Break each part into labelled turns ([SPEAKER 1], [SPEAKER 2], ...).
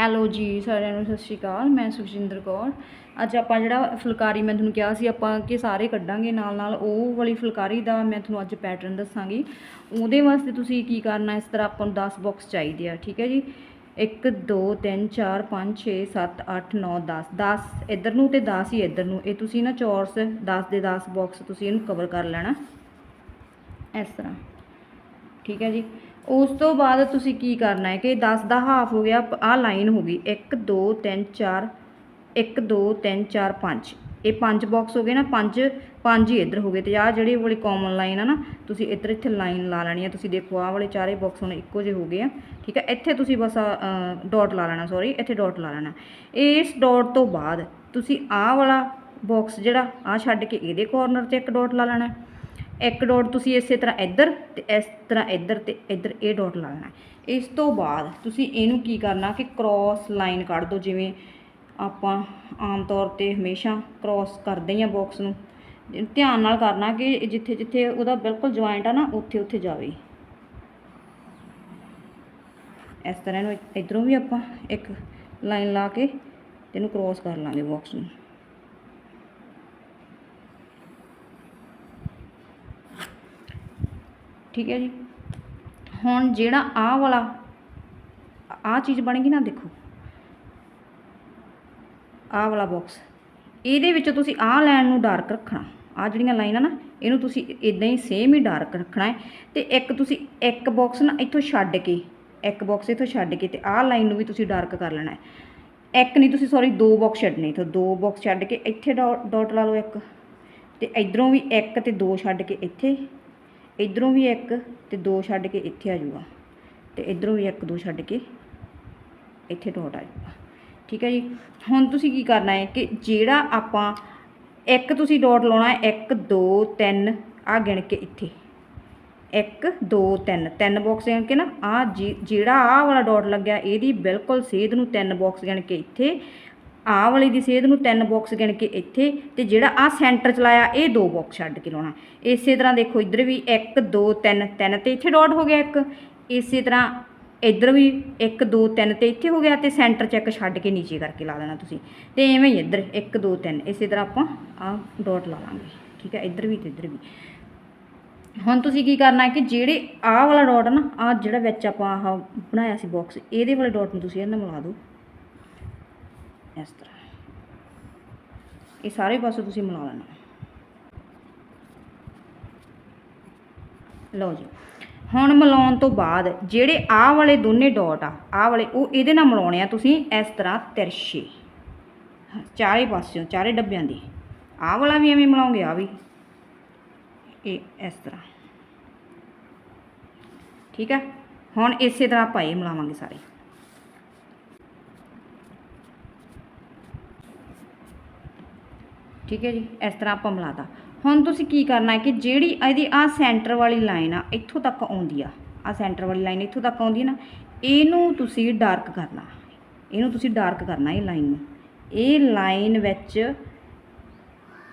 [SPEAKER 1] Hello ਜੀ, ਸਾਰਿਆਂ ਨੂੰ ਸਤਿ ਸ਼੍ਰੀ ਅਕਾਲ, ਮੈਂ ਸੁਖਜਿੰਦਰ ਕੌਰ। ਅੱਜ ਆਪਾਂ ਜਿਹੜਾ ਫੁਲਕਾਰੀ ਮੈਂ ਤੁਹਾਨੂੰ ਕਿਹਾ ਸੀ, ਆਪਾਂ ਕਿ ਸਾਰੇ ਕੱਢਾਂਗੇ ਨਾਲ ਨਾਲ, ਉਹ ਵਾਲੀ ਫੁਲਕਾਰੀ ਦਾ ਮੈਂ ਤੁਹਾਨੂੰ ਅੱਜ ਪੈਟਰਨ ਦੱਸਾਂਗੀ। ਉਹਦੇ ਵਾਸਤੇ ਤੁਸੀਂ ਕੀ ਕਰਨਾ, ਇਸ ਤਰ੍ਹਾਂ ਆਪਾਂ ਨੂੰ 10 ਬਾਕਸ ਚਾਹੀਦੇ ਆ, ਠੀਕ ਹੈ ਜੀ? 1 2 3 4 5 6 7 8 9 10 10 ਇੱਧਰ ਨੂੰ ਤੇ 10 ਹੀ ਇੱਧਰ ਨੂੰ। ਇਹ ਤੁਸੀਂ ਨਾ ਚੌਰਸ 10 ਦੇ 10 ਬਾਕਸ ਤੁਸੀਂ ਇਹਨੂੰ ਕਵਰ ਕਰ ਲੈਣਾ। ਇਸ ਤਰ੍ਹਾਂ। ਠੀਕ ਹੈ ਜੀ? ਉਸ ਤੋਂ ਬਾਅਦ ਤੁਸੀਂ ਕੀ ਕਰਨਾ ਹੈ ਕਿ 10 ਦਾ ਹਾਫ ਹੋ ਗਿਆ, ਆਹ ਲਾਈਨ ਹੋ ਗਈ। 1 2 3 4 1 2 3 4 5 ਇਹ ਪੰਜ ਬਾਕਸ ਹੋ ਗਏ ਨਾ, ਪੰਜ ਪੰਜ ਹੀ ਇੱਧਰ ਹੋ ਗਏ। ਤੇ ਆਹ ਜਿਹੜੀ ਵਾਲੀ ਕਾਮਨ ਲਾਈਨ ਆ ਨਾ, ਤੁਸੀਂ ਇੱਧਰ ਇੱਥੇ ਲਾਈਨ ਲਾ ਲੈਣੀ ਆ। ਤੁਸੀਂ ਦੇਖੋ, ਆਹ ਵਾਲੇ ਚਾਰੇ ਬਾਕਸ ਹੁਣ ਇੱਕੋ ਜਿਹੇ ਹੋ ਗਏ ਆ, ਠੀਕ ਆ? ਇੱਥੇ ਤੁਸੀਂ ਬਸ ਡਾਟ ਲਾ ਲੈਣਾ ਸੌਰੀ ਇੱਥੇ ਡਾਟ ਲਾ ਲੈਣਾ। ਇਸ ਡਾਟ ਤੋਂ ਬਾਅਦ ਤੁਸੀਂ ਆਹ ਵਾਲਾ ਬਾਕਸ ਜਿਹੜਾ, ਆਹ ਛੱਡ ਕੇ ਇਹਦੇ ਕਾਰਨਰ ਤੇ ਇੱਕ ਡਾਟ ਲਾ ਲੈਣਾ। ਇੱਕ ਡਾਟ ਤੁਸੀਂ ਇਸੇ ਤਰ੍ਹਾਂ ਇੱਧਰ ਤੇ ਇਸ ਤਰ੍ਹਾਂ ਇੱਧਰ ਤੇ ਇੱਧਰ ਇਹ ਡਾਟ ਲਾ ਲੈਣਾ ਇਸ ਤੋਂ ਬਾਅਦ ਤੁਸੀਂ ਇਹਨੂੰ ਕੀ ਕਰਨਾ ਕਿ ਕ੍ਰਾਸ ਲਾਈਨ ਕੱਢ ਦਿਓ, ਜਿਵੇਂ ਆਪਾਂ ਆਮ ਤੌਰ ਤੇ ਹਮੇਸ਼ਾ ਕ੍ਰਾਸ ਕਰਦੇ ਹੀ ਆ ਬਾਕਸ ਨੂੰ। ਧਿਆਨ ਨਾਲ ਕਰਨਾ ਕਿ ਜਿੱਥੇ ਜਿੱਥੇ ਉਹਦਾ ਬਿਲਕੁਲ ਜੁਆਇੰਟ ਆ ਨਾ, ਉੱਥੇ ਉੱਥੇ ਜਾਵੇ। ਇਸ ਤਰ੍ਹਾਂ ਇਹਨੂੰ ਇਧਰੋਂ ਵੀ ਆਪਾਂ ਇੱਕ ਲਾਈਨ ਲਾ ਕੇ ਇਹਨੂੰ ਕ੍ਰਾਸ ਕਰ ਲਾਂਗੇ ਬਾਕਸ ਨੂੰ। ਠੀਕ ਹੈ ਜੀ। ਹੁਣ ਜਿਹੜਾ ਆਹ ਵਾਲਾ, ਆਹ ਚੀਜ਼ ਬਣੇਗੀ ਨਾ, ਦੇਖੋ। ਆਹ ਵਾਲਾ ਬਾਕਸ ਇਹਦੇ ਵਿੱਚ ਤੁਸੀਂ ਆਹ ਲਾਈਨ ਨੂੰ ਡਾਰਕ ਰੱਖਣਾ। ਆਹ ਜਿਹੜੀਆਂ ਲਾਈਨਾਂ ਨਾ, ਇਹਨੂੰ ਤੁਸੀਂ ਇਦਾਂ ਹੀ ਸੇਮ ਹੀ ਡਾਰਕ ਰੱਖਣਾ ਹੈ। ਤੇ ਇੱਕ ਤੁਸੀਂ ਇੱਕ ਬਾਕਸ ਨਾ ਇੱਥੋਂ ਛੱਡ ਕੇ, ਇੱਕ ਬਾਕਸ ਇੱਥੋਂ ਛੱਡ ਕੇ ਤੇ ਆਹ ਲਾਈਨ ਨੂੰ ਵੀ ਤੁਸੀਂ ਡਾਰਕ ਕਰ ਲੈਣਾ ਹੈ। ਇੱਕ ਨਹੀਂ, ਤੁਸੀਂ ਸੌਰੀ ਦੋ ਬਾਕਸ ਛੱਡਨੇ ਇੱਥੋਂ। ਦੋ ਬਾਕਸ ਛੱਡ ਕੇ ਇੱਥੇ ਡਾਟ ਲਾ ਲਓ ਇੱਕ। ਤੇ ਇਧਰੋਂ ਵੀ ਇੱਕ ਤੇ ਦੋ ਛੱਡ ਕੇ ਇੱਥੇ। ਇਧਰੋਂ ਵੀ ਇੱਕ ਤੇ ਦੋ ਛੱਡ ਕੇ ਇੱਥੇ ਆ ਜਾਊਗਾ। ਤੇ ਇਧਰੋਂ ਵੀ ਇੱਕ, ਦੋ ਛੱਡ ਕੇ ਇੱਥੇ ਡਾਟ ਆ ਜਾਊਗਾ। ਠੀਕ ਹੈ ਜੀ? ਹੁਣ ਤੁਸੀਂ ਕੀ ਕਰਨਾ ਹੈ ਕਿ ਜਿਹੜਾ ਆਪਾਂ ਇੱਕ ਤੁਸੀਂ ਡਾਟ ਲਾਉਣਾ ਹੈ 1 2 3 ਆ ਗਿਣ ਕੇ ਇੱਥੇ। 1 2 3 ਤਿੰਨ ਬਾਕਸ ਗਿਣ ਕੇ ਨਾ ਆ ਜਿਹੜਾ ਆਹ ਵਾਲਾ ਡਾਟ ਲੱਗਿਆ, ਇਹਦੀ ਬਿਲਕੁਲ ਸੇਧ ਨੂੰ ਤਿੰਨ ਬਾਕਸ ਗਿਣ ਕੇ ਇੱਥੇ ਆਹ ਵਾਲੀ ਦੀ ਸੇਧ ਨੂੰ ਤਿੰਨ ਬਾਕਸ ਗਿਣ ਕੇ ਇੱਥੇ ਤੇ ਜਿਹੜਾ ਆ ਸੈਂਟਰ ਚ ਲਾਇਆ ਇਹ ਦੋ ਬਾਕਸ ਛੱਡ ਕੇ ਲਾਉਣਾ। ਇਸੇ ਤਰ੍ਹਾਂ ਦੇਖੋ, ਇੱਧਰ ਵੀ 1 2 3 3 ਤੇ ਇੱਥੇ ਡਾਟ ਹੋ ਗਿਆ ਇੱਕ। ਇਸੇ ਤਰ੍ਹਾਂ ਇੱਧਰ ਵੀ 1 2 3 ਤੇ ਇੱਥੇ ਹੋ ਗਿਆ ਤੇ ਸੈਂਟਰ ਚ ਇੱਕ ਛੱਡ ਕੇ ਨੀਚੇ ਕਰਕੇ ਲਾ ਦੇਣਾ ਤੁਸੀਂ। ਤੇ ਐਵੇਂ ਹੀ ਇੱਧਰ 1 2 3 ਇਸੇ ਤਰ੍ਹਾਂ ਆਪਾਂ ਆ ਡਾਟ ਲਾ ਲਾਂਗੇ। ਠੀਕ ਹੈ, ਇੱਧਰ ਵੀ ਤੇ ਇੱਧਰ ਵੀ। ਹੁਣ ਤੁਸੀਂ ਕੀ ਕਰਨਾ ਹੈ ਕਿ ਜਿਹੜੇ ਆਹ ਵਾਲਾ ਡਾਟ ਨਾ, ਆ ਜਿਹੜਾ ਵਿੱਚ ਆਪਾਂ ਆਹ ਬਣਾਇਆ ਸੀ ਬਾਕਸ ਇਹਦੇ ਵਾਲੇ ਡਾਟ ਨੂੰ ਤੁਸੀਂ ਇਹਨਾਂ ਨਾਲ ਮਿਲਾ ਦਿਓ। ਇਸ ਤਰ੍ਹਾਂ ਇਹ ਸਾਰੇ ਪਾਸੇ ਤੁਸੀਂ ਮਿਲਾ ਲੈਣਾ ਲਓ ਜੀ। ਹੁਣ ਮਿਲਾਉਣ ਤੋਂ ਬਾਅਦ ਜਿਹੜੇ ਆਹ ਵਾਲੇ ਦੋਨੇ ਡਾਟ ਆ, ਆਹ ਵਾਲੇ, ਉਹ ਇਹਦੇ ਨਾਲ ਮਿਲਾਉਣੇ ਆ ਤੁਸੀਂ ਇਸ ਤਰ੍ਹਾਂ ਤਿਰਛੇ। ਚਾਰੇ ਪਾਸਿਓਂ, ਚਾਰੇ ਡੱਬਿਆਂ ਦੀ। ਆਹ ਵਾਲਾ ਵੀ ਐਵੇਂ ਮਿਲਾਉਂਗੇ ਆ ਵੀ। ਇਹ ਇਸ ਤਰ੍ਹਾਂ। ਠੀਕ ਹੈ? ਹੁਣ ਇਸੇ ਤਰ੍ਹਾਂ ਆਪਾਂ ਇਹ ਮਿਲਾਵਾਂਗੇ ਸਾਰੇ। ਠੀਕ ਹੈ ਜੀ, ਇਸ ਤਰ੍ਹਾਂ ਆਪਾਂ ਮਿਲਾਤਾ। ਹੁਣ ਤੁਸੀਂ ਕੀ ਕਰਨਾ ਹੈ ਕਿ ਜਿਹੜੀ ਇਹਦੀ ਆ ਸੈਂਟਰ ਵਾਲੀ ਲਾਈਨ ਆ, ਇੱਥੋਂ ਤੱਕ ਆਉਂਦੀ ਆ। ਆ ਸੈਂਟਰ ਵਾਲੀ ਲਾਈਨ ਇੱਥੋਂ ਤੱਕ ਆਉਂਦੀ ਹੈ ਨਾ, ਇਹਨੂੰ ਤੁਸੀਂ ਡਾਰਕ ਕਰਨਾ। ਇਹਨੂੰ ਤੁਸੀਂ ਡਾਰਕ ਕਰਨਾ ਇਹ ਲਾਈਨ ਨੂੰ। ਇਹ ਲਾਈਨ ਵਿੱਚ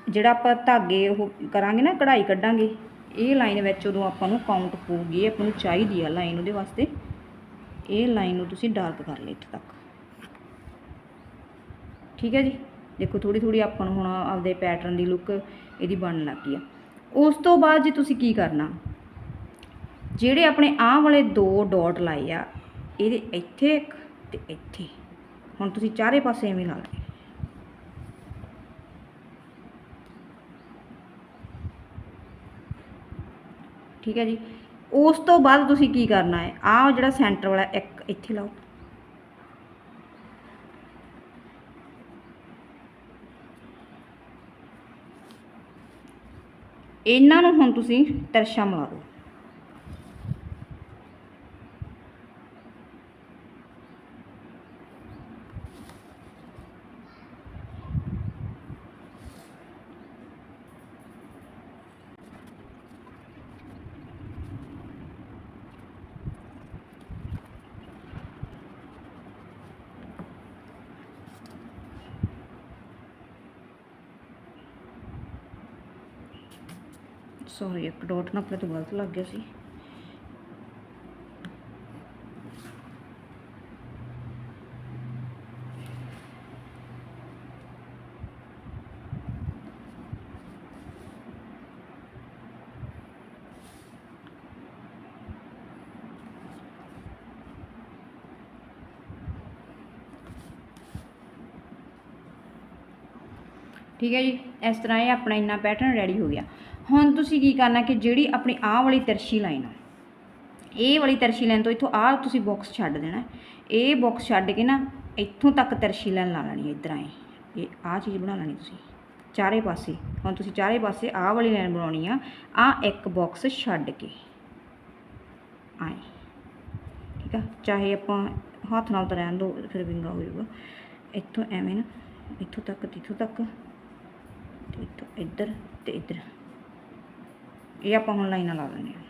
[SPEAKER 1] ਜਿਹੜਾ ਆਪਾਂ ਧਾਗੇ ਉਹ ਕਰਾਂਗੇ ਨਾ, ਕਢਾਈ ਕੱਢਾਂਗੇ, ਇਹ ਲਾਈਨ ਵਿੱਚ ਉਦੋਂ ਆਪਾਂ ਨੂੰ ਕਾਊਂਟ ਹੋਊਗੀ ਆਪਾਂ ਨੂੰ ਚਾਹੀਦੀ ਆ ਲਾਈਨ ਉਹਦੇ ਵਾਸਤੇ। ਇਹ ਲਾਈਨ ਨੂੰ ਤੁਸੀਂ ਡਾਰਕ ਕਰ ਲਿਓ ਇੱਥੇ ਤੱਕ। ਠੀਕ ਹੈ ਜੀ? ਦੇਖੋ ਥੋੜੀ ਥੋੜੀ ਆਪਾਂ ਨੂੰ ਹੁਣ ਆਪਦੇ ਪੈਟਰਨ ਦੀ ਲੁੱਕ ਇਹਦੀ ਬਣਨ ਲੱਗ ਗਈ ਆ। ਉਸ ਤੋਂ ਬਾਅਦ ਜੇ ਤੁਸੀਂ ਕੀ ਕਰਨਾ? ਜਿਹੜੇ ਆਪਣੇ ਆਹ ਵਾਲੇ ਦੋ ਡਾਟ ਲਾਏ ਆ, ਇਹਦੇ ਇੱਥੇ ਇੱਕ ਤੇ ਇੱਥੇ। ਹੁਣ ਤੁਸੀਂ ਚਾਰੇ ਪਾਸੇ ਐਵੇਂ ਲਾ ਲੈਣੇ ਠੀਕ ਹੈ ਜੀ? ਉਸ ਤੋਂ ਬਾਅਦ ਤੁਸੀਂ ਕੀ ਕਰਨਾ ਹੈ? ਆਹ ਜਿਹੜਾ ਸੈਂਟਰ ਵਾਲਾ ਇੱਕ ਇੱਥੇ ਲਾਓ। ਇਹਨਾਂ ਨੂੰ ਹੁਣ ਤੁਸੀਂ ਤਰਸ਼ਾ ਮਿਲਾ ਦਿਓ। सॉरी एक डॉट ना अपने तो गलत लग गया सी ठीक है जी इस तरह ये अपना इन्ना पैटर्न रेडी हो गया ਹੁਣ ਤੁਸੀਂ ਕੀ ਕਰਨਾ ਕਿ ਜਿਹੜੀ ਆਪਣੀ ਆਹ ਵਾਲੀ ਤਿਰਛੀ ਲਾਈਨ ਆ, ਇਹ ਵਾਲੀ ਤਿਰਛੀ ਲਾਈਨ ਤੋਂ ਇੱਥੋਂ ਆਹ ਤੁਸੀਂ ਬਾਕਸ ਛੱਡ ਦੇਣਾ। ਇਹ ਬਾਕਸ ਛੱਡ ਕੇ ਨਾ ਇੱਥੋਂ ਤੱਕ ਤਿਰਛੀ ਲਾਈਨ ਲਾ ਲੈਣੀ ਇੱਧਰ ਆਏ। ਇਹ ਆਹ ਚੀਜ਼ ਬਣਾ ਲੈਣੀ ਤੁਸੀਂ, ਚਾਰੇ ਪਾਸੇ। ਹੁਣ ਤੁਸੀਂ ਚਾਰੇ ਪਾਸੇ ਆਹ ਵਾਲੀ ਲਾਈਨ ਬਣਾਉਣੀ ਆ, ਆਹ ਇੱਕ ਬਾਕਸ ਛੱਡ ਕੇ। ਆਏ। ਠੀਕ ਆ? ਚਾਹੇ ਆਪਾਂ ਹੱਥ ਨਾਲ ਤਾਂ ਰਹਿਣ ਦੋ, ਫਿਰ ਵਿੰਗਾ ਹੋ ਜਾਊਗਾ। ਇੱਥੋਂ ਐਵੇਂ ਨਾ, ਇੱਥੋਂ ਤੱਕ ਤੇ ਇੱਥੋਂ ਤੱਕ, ਤੇ ਇੱਥੋਂ ਇੱਧਰ ਤੇ ਇੱਧਰ। ਇਹ ਆਪਾਂ ਹੁਣ ਲਾਈਨਾਂ ਲਾ ਦਿੰਦੇ ਹਾਂ।